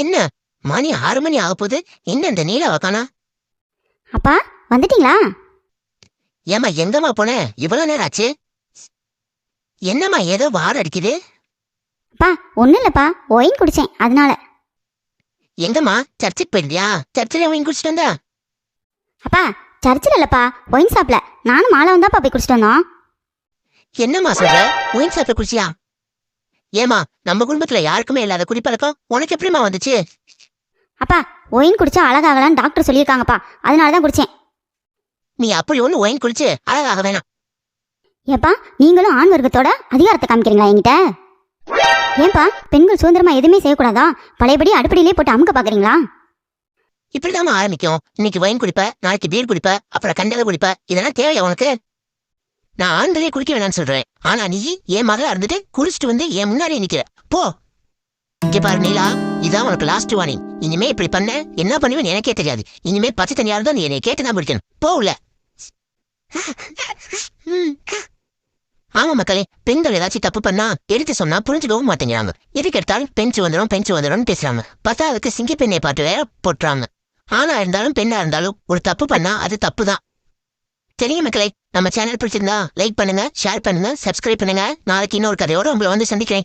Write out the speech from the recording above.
என்ன? மணி ஆறு மணி ஆக போகுது. என்ன இந்த நீல காணா அப்பா வந்துட்டீங்களா? ஏம்மா எங்கம்மா போன? இவ்வளவு நேரம் ஆச்சு. என்னம்மா ஏதோ வாரம் அடிக்குது. அப்பா ஒன்றும் இல்லைப்பா. ஒயின் குடிச்சேன் அதனால. எங்கம்மா சர்ச்சுக்கு போயிருந்தியா? சர்ச்சில் வாங்கி குடிச்சிட்டு வந்தா? அப்பா சர்ச்சில் இல்லைப்பா. ஒயின் ஷாப்ல நானும் மாலாவும் தான்ப்பா போய் குடிச்சிட்டு வந்தோம். என்னம்மா சொல்ற? ஒயின் சாப்பிட குடிச்சியா? ஏமா நம்ம குடும்பத்துல யாருக்குமே இல்லாத குடிப்பழக்கம் உனக்கு எப்படிம்மா வந்துச்சு? அப்பா ஒயின் குடிச்சா அழகாகலான்னு டாக்டர் சொல்லியிருக்காங்கப்பா. அதனால தான் குடிச்சேன். நீ அப்படி ஒண்ணு ஒயின் குடிச்சு அழகாக வேணாம். ஏப்பா நீங்களும் ஆண் வர்க்கத்தோட அதிகாரத்தை காமிக்கிறீங்களா என்கிட்ட? ஏன்பா பெண்கள் சுதந்திரமா எதுவுமே செய்யக்கூடாதா? பழையபடி அடுப்படியிலே போட்டு அமுக்க பாக்குறீங்களா இப்படிதாம்மா ஆரம்பிக்கும். இன்னைக்கு ஒயின் குடிப்ப நாளைக்கு பீர் குடிப்ப அப்புறம் கண்டதை குடிப்ப. இதெல்லாம் தேவையா உனக்கு? நான் ஆண்களே குடிக்க வேணாம்னு சொல்றேன். ஆனா நீ என் மகளா இருந்துட்டு குடிச்சிட்டு வந்து என் முன்னாடி நிக்கிற. போ. இங்க பாரு நீலா இதான் உனக்கு லாஸ்ட் வார்னிங் இனிமே இப்படி பண்ண என்ன பண்ணுவேன்னு எனக்கே தெரியாது. இனிமே பச்சை தனியா இருந்தா நீ என்னை கேட்டு தான் பிடிக்கணும் போ உள்ள. ஆமா மக்களே பெண்கள் ஏதாச்சும் தப்பு பண்ணா எடுத்து சொன்னா புரிஞ்சுக்கவும் மாட்டேங்கிறாங்க. எதுக்கு எடுத்தாலும் பெஞ்சு வந்துடும் பெஞ்சு வந்துடும் பேசுறாங்க. பத்தாவதுக்கு சிங்கி பெண்ணை பாட்டு வேற போட்டுறாங்க. ஆனா இருந்தாலும் பெண்ணா இருந்தாலும் ஒரு தப்பு பண்ணா அது தப்பு தான் சரிங்க மக்களே நம்ம சேனல் பிடிச்சிருந்தா லைக் பண்ணுங்க ஷேர் பண்ணுங்க சப்ஸ்கிரைப் பண்ணுங்க. நாளைக்கு இன்னொரு கதையோட உங்களை வந்து சந்திக்கிறேன்.